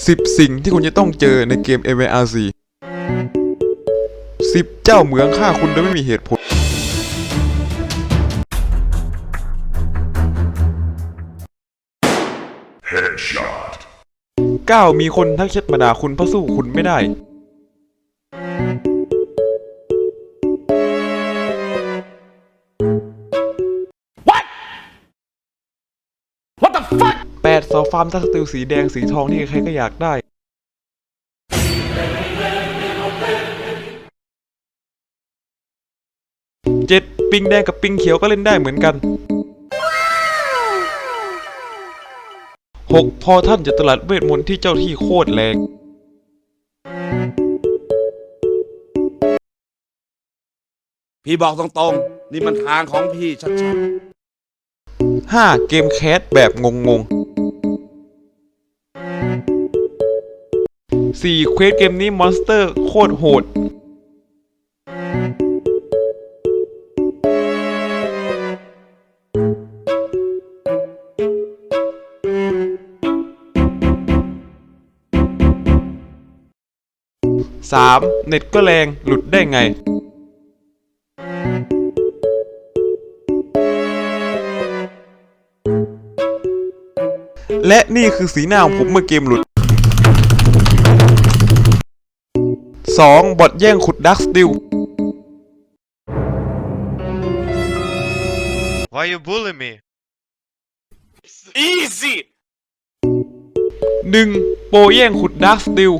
10 สิ่งที่คุณจะต้องเจอในเกม MVRC 10 เจ้าเหมืองฆ่าคุณโดยไม่มีเหตุผล9มีคนทักแชทมาด่าคุณเพราะสู้คุณไม่ได้ 8เสาฟาร์มทักสติลสีแดงสีทองที่ใครๆก็อยากได้ เจ็ดปิงแดงกับปิงเขียวก็เล่นได้เหมือนกันหกพอท่านจะตลาดเวทมนต์ที่เจ้าที่โคตรแรง พี่บอกตรงๆ นี่มันทางของพี่ชัดห้าเกมแคสแบบงงงๆ สี่เควสเกมนี้มอนสเตอร์โคตรโหดสามเน็ตก็แรงหลุดได้ไงและนี่คือสีหน้าของผมเมื่อเกมหลุด 2. บอทแย่งขุดดักสติล Why you bully me? ๆ easy 1. โปรแย่งขุดดักสติล